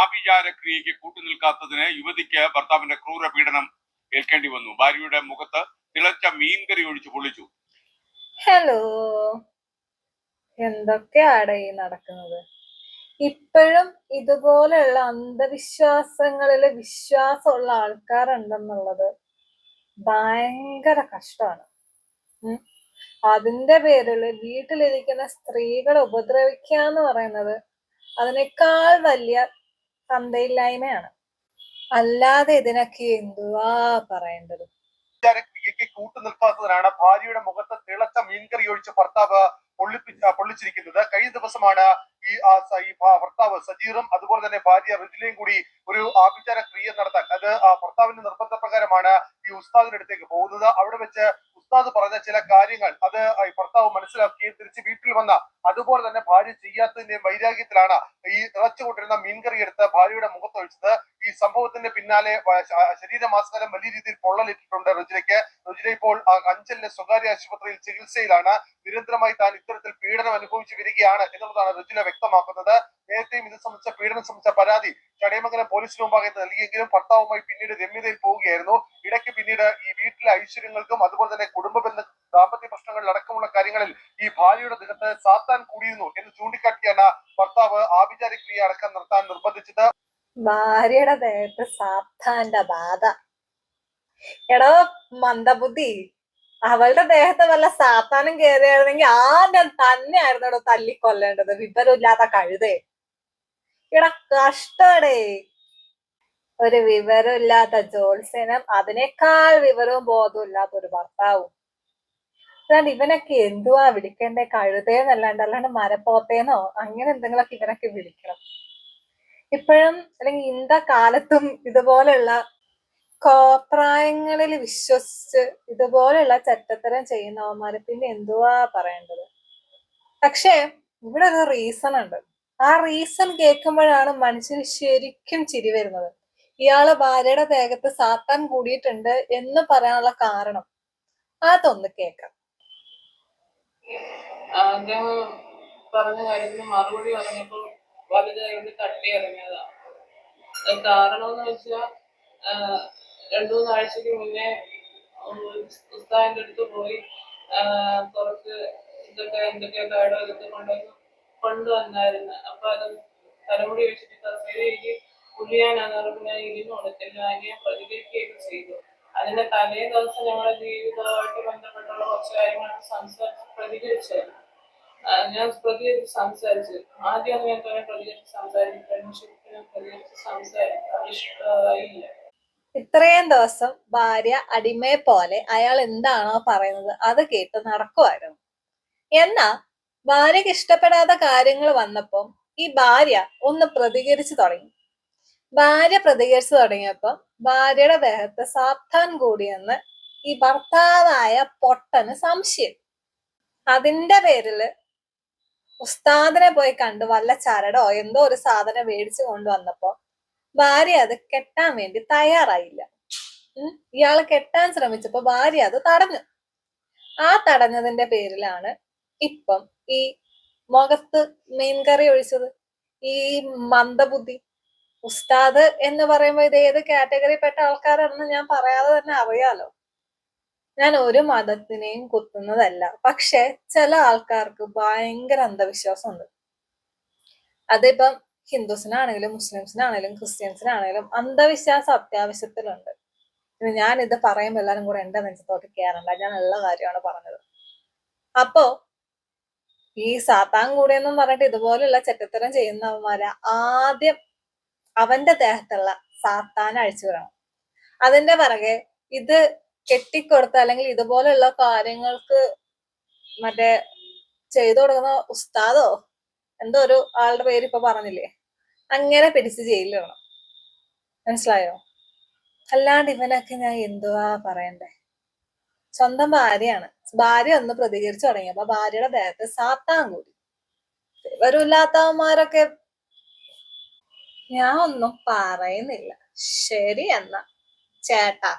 ആഭിചാരക്രിയയ്ക്ക് കൂട്ടുനിൽക്കാത്തതിന് യുവതിക്ക് ഭർത്താവിന്റെ ക്രൂര പീഡനം ഏൽക്കേണ്ടി വന്നു. ഭാര്യയുടെ മുഖത്ത് തിളച്ച മീൻകറി ഒഴിച്ചു പൊളിച്ചു ഹലോ എന്തൊക്കെയാണ് ഈ നടക്കുന്നത്? ഇപ്പോഴും ഇതുപോലെയുള്ള അന്ധവിശ്വാസങ്ങളിൽ വിശ്വാസമുള്ള ആൾക്കാരുണ്ടെന്നുള്ളത് ഭയങ്കര കഷ്ടമാണ്. അതിന്റെ പേരിൽ വീട്ടിലിരിക്കുന്ന സ്ത്രീകളെ ഉപദ്രവിക്കുക എന്ന് പറയുന്നത് അതിനേക്കാൾ വലിയ തന്തയില്ലായ്മയാണ്. അല്ലാതെ ഇതിനൊക്കെ എന്തുവാ പറയേണ്ടത്? കൂട്ടു കൂട്ടുനിൽക്കാത്തതിനാണ് ഭാര്യയുടെ മുഖത്ത് തിളച്ച മീൻകറി ഒഴിച്ച് ഭർത്താവ് പൊള്ളിപ്പിച്ച പൊള്ളിച്ചിരിക്കുന്നത്. കഴിഞ്ഞ ദിവസമാണ് ഈ ഈ ഭർത്താവ് സജീറും അതുപോലെ തന്നെ ഭാര്യ റിജിലയും കൂടി ഒരു ആഭിചാര ക്രിയ നടത്താൻ. അത് ഭർത്താവിന്റെ നിർബന്ധപ്രകാരമാണ് ഈ ഉസ്താദിന്റെ അടുത്തേക്ക് പോകുന്നത്. അവിടെ വെച്ച് ഉസ്താദ് പറഞ്ഞ ചില കാര്യങ്ങൾ അത് ഭർത്താവ് മനസ്സിലാക്കി തിരിച്ച് വീട്ടിൽ വന്ന. അതുപോലെ തന്നെ ഭാര്യ ചെയ്യാത്തതിന്റെ വൈരാഗ്യത്തിലാണ് ഈ തിളച്ചുകൊണ്ടിരുന്ന മീൻകറി എടുത്ത് ഭാര്യയുടെ മുഖത്തൊഴിച്ചത്. ഈ സംഭവത്തിന്റെ പിന്നാലെ ശരീരമാസ്കാരം വലിയ രീതിയിൽ പൊള്ളലിട്ടിട്ടുണ്ട് റുജിലയ്ക്ക് റുജില ഇപ്പോൾ അഞ്ചലിലെ സ്വകാര്യ ആശുപത്രിയിൽ ചികിത്സയിലാണ്. നിരന്തരമായി താൻ ഇത്തരത്തിൽ പീഡനം അനുഭവിച്ചു വരികയാണ് എന്നുള്ളതാണ് റുജില വ്യക്തമാക്കുന്നത്. നേരത്തെയും ഇത് സംബന്ധിച്ച പീഡനം സംബന്ധിച്ച പരാതി ചടയമംഗലം പോലീസിന് മുമ്പാകെ നൽകിയെങ്കിലും ഭർത്താവുമായി പിന്നീട് രമ്യതയിൽ പോവുകയായിരുന്നു. ഇടയ്ക്ക് പിന്നീട് ഈ വീട്ടിലെ ഐശ്വര്യങ്ങൾക്കും അതുപോലെ തന്നെ കുടുംബ ബന്ധ ദാമ്പത്യ പ്രശ്നങ്ങളിൽ അടക്കമുള്ള കാര്യങ്ങളിൽ ഈ ഭാര്യയുടെ ദേഹത്ത് സാത്താൻ കൂടിയിരുന്നു എന്ന് ചൂണ്ടിക്കാട്ടിയാണ് ഭർത്താവ് ആഭിചാരിക ക്രിയ അടക്കം നിർത്താൻ നിർബന്ധിച്ചത്. ഭാര്യയുടെ ദേഹത്ത് സാത്താന്റെ ബാധ. എടോ മന്ദബുദ്ധി. അവളുടെ ദേഹത്ത് വല്ല സാത്താനും കയറിയായിരുന്നെങ്കിൽ ആദ്യം തന്നെയായിരുന്നു തല്ലിക്കൊല്ലേണ്ടത്. വിവരമില്ലാത്ത കഴുതേ. എടാ കഷ്ടടേ. ഒരു വിവരമില്ലാത്ത ജോത്സ്യനും അതിനേക്കാൾ വിവരവും ബോധവും ഇല്ലാത്ത ഒരു ഭർത്താവും. അല്ലാണ്ട് ഇവനൊക്കെ എന്തുവാ വിളിക്കണ്ടേ? കഴുതേന്നല്ലാണ്ട് അല്ലാണ്ട് മരപ്പോത്തേന്നോ? അങ്ങനെ എന്തെങ്കിലുമൊക്കെ ഇവനൊക്കെ വിളിക്കണം. ഇപ്പോഴും അല്ലെങ്കിൽ ഇന്ത കാലത്തും ഇതുപോലെയുള്ള കോപ്രായങ്ങളിൽ വിശ്വസിച്ച് ഇതുപോലെയുള്ള ചട്ടത്തരം ചെയ്യുന്നവന്മാര് പിന്നെ എന്തുവാ പറയേണ്ടത്? പക്ഷേ ഇവിടെ ഒരു റീസൺ ഉണ്ട്. ആ റീസൺ കേൾക്കുമ്പോഴാണ് മനുഷ്യന് ശരിക്കും ചിരി വരുന്നത്. ഇയാൾ ഭാര്യയുടെ ദേഹത്ത് സാത്താൻ കൂടിയിട്ടുണ്ട് എന്ന് പറയാനുള്ള കാരണം. അതൊന്ന് കേൾക്കാം. കാര്യത്തിന് മറുപടി പറഞ്ഞപ്പോൾ തട്ടി കാരണം എന്ന് വെച്ചാൽ രണ്ടു മൂന്നാഴ്ചക്ക് മുന്നേ ഉസ്താവിന്റെ അടുത്ത് പോയി കുറച്ച് ഇതൊക്കെ എന്തൊക്കെയോ കാർഡോ ഇതൊക്കെ കൊണ്ടുവന്നായിരുന്നു അപ്പൊ അത് തലമുടി വെച്ചിട്ട് എനിക്ക് പുള്ളിയാനാന്ന് പറഞ്ഞ് ഞാൻ ഇരുന്ന് കൊടുത്തില്ല. അതിനെ പ്രതികരിക്കുകയൊക്കെ ചെയ്തു. അതിന്റെ തലേ ദിവസം ഞങ്ങളുടെ ജീവിതവുമായിട്ട് ബന്ധപ്പെട്ടുള്ള കുറച്ച് കാര്യങ്ങളാണ് സംസാരിച്ച് പ്രതികരിച്ചത്. ഞാൻ പ്രതികരിച്ച് സംസാരിച്ചു. ആദ്യം ഞാൻ തന്നെ പ്രതികരിച്ച് സംസാരിക്കും ഫ്രണ്ട്ഷിപ്പിനെ പ്രതികരിച്ച് ഇത്രയും ദിവസം ഭാര്യ അടിമയെ പോലെ അയാൾ എന്താണോ പറയുന്നത് അത് കേട്ട് നടക്കുമായിരുന്നു എന്നാ ഭാര്യക്ക് ഇഷ്ടപ്പെടാത്ത കാര്യങ്ങൾ വന്നപ്പം ഈ ഭാര്യ ഒന്ന് പ്രതികരിച്ചു തുടങ്ങി. ഭാര്യ പ്രതികരിച്ചു തുടങ്ങിയപ്പം ഭാര്യയുടെ ദേഹത്ത് സാപ്താൻ കൂടിയെന്ന് ഈ ഭർത്താവായ പൊട്ടന് സംശയം. അതിന്റെ പേരിൽ ഉസ്താദിനെ പോയി കണ്ട് വല്ല ചരടോ എന്തോ ഒരു സാധനം മേടിച്ചു കൊണ്ടുവന്നപ്പോ ഭാര്യ അത് കെട്ടാൻ വേണ്ടി തയ്യാറായില്ല. ഇയാൾ കെട്ടാൻ ശ്രമിച്ചപ്പോ ഭാര്യ അത് തടഞ്ഞു. ആ തടഞ്ഞതിന്റെ പേരിലാണ് ഇപ്പം ഈ മുഖത്ത് മീൻകറി ഒഴിച്ചത് ഈ മന്ദബുദ്ധി ഉസ്താദ് എന്ന് പറയുമ്പോൾ ഇത് ഏത് കാറ്റഗറി പെട്ട ആൾക്കാരാണെന്ന് ഞാൻ പറയാതെ തന്നെ അറിയാലോ. ഞാൻ ഒരു മതത്തിനെയും കുത്തുന്നതല്ല പക്ഷെ ചില ആൾക്കാർക്ക് ഭയങ്കര അന്ധവിശ്വാസമുണ്ട്. അതിപ്പം ഹിന്ദുസിനാണെങ്കിലും മുസ്ലിംസിനാണെങ്കിലും ക്രിസ്ത്യൻസിനാണെങ്കിലും അന്ധവിശ്വാസം അത്യാവശ്യത്തിലുണ്ട്. ഞാൻ ഇത് പറയുമ്പോൾ എല്ലാവരും കൂടെ എന്റെ നെഞ്ചത്തോട്ട് കയറണ്ട ഞാൻ ഉള്ള കാര്യമാണ് പറഞ്ഞത്. അപ്പോ ഈ സാത്താൻ കൂടെ എന്നും പറഞ്ഞിട്ട് ഇതുപോലെയുള്ള ചെറ്റത്തരം ചെയ്യുന്നവന്മാരെ ആദ്യം അവന്റെ ദേഹത്തുള്ള സാത്താൻ അഴിച്ചു വിടണം. അതിന്റെ പിറകെ ഇത് കെട്ടിക്കൊടുത്ത അല്ലെങ്കിൽ ഇതുപോലെയുള്ള കാര്യങ്ങൾക്ക് മറ്റേ ചെയ്തു കൊടുക്കുന്ന ഉസ്താദോ എന്തോ ഒരു ആളുടെ പേര് ഇപ്പൊ പറഞ്ഞില്ലേ? അങ്ങനെ പിടിച്ച് ജയിലിടണം മനസ്സിലായോ? അല്ലാണ്ട് ഇവനൊക്കെ ഞാൻ എന്തുവാ പറയണ്ടേ? സ്വന്തം ഭാര്യയാണ്. ഭാര്യ ഒന്ന് പ്രതികരിച്ചു തുടങ്ങിയപ്പോ ഭാര്യയുടെ ദേഹത്ത് സാത്താൻ കൂടി വിവരമില്ലാത്തവന്മാരൊക്കെ ഞാൻ ഒന്നും പറയുന്നില്ല. ശരി എന്നാ. ചേട്ടാ.